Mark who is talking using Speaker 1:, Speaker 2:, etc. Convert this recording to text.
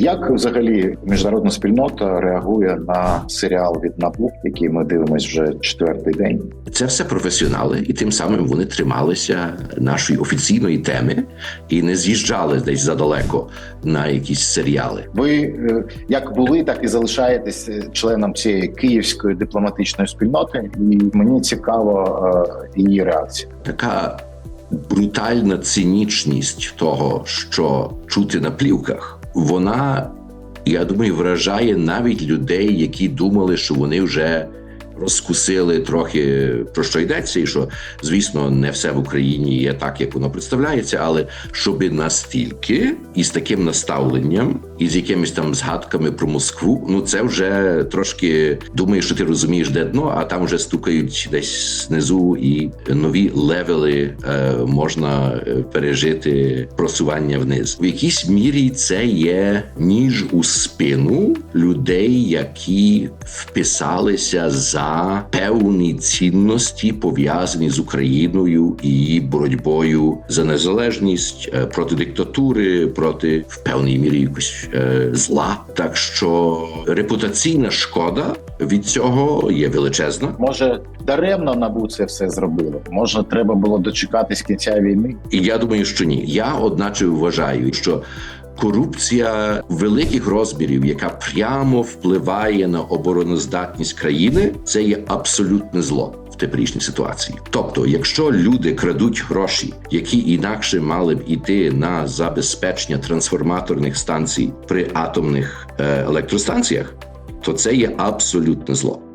Speaker 1: Як взагалі міжнародна спільнота реагує на серіал від НАБУ, який ми дивимося вже четвертий день?
Speaker 2: Це все професіонали, і тим самим вони трималися нашої офіційної теми і не з'їжджали десь задалеко на якісь серіали.
Speaker 1: Ви е, як були, так і залишаєтесь е, членом цієї київської дипломатичної спільноти, і мені цікаво е, її реакція.
Speaker 2: Така брутальна цинічність того, що чути на плівках, вона, я думаю, вражає навіть людей, які думали, що вони вже розкусили трохи про що йдеться, і що, звісно, не все в Україні є так, як воно представляється, але щоби настільки і з таким наставленням, і з якимись там згадками про Москву, ну це вже трошки думаєш, що ти розумієш, де дно, а там вже стукають десь знизу, і нові левели е, можна е, пережити просування вниз. В якійсь мірі це є ніж у спину людей, які вписалися за певні цінності, пов'язані з Україною і її боротьбою за незалежність е, проти диктатури, проти в певній мірі якось е, зла. Так що репутаційна шкода від цього є величезна.
Speaker 1: Може, даремно набу це все зробило? Може, треба було дочекатись кінця війни?
Speaker 2: І я думаю, що ні. Я одначе вважаю, що корупція великих розмірів, яка прямо впливає на обороноздатність країни, це є абсолютне зло. Теперішній ситуації, тобто, якщо люди крадуть гроші, які інакше мали б іти на забезпечення трансформаторних станцій при атомних е, електростанціях, то це є абсолютне зло.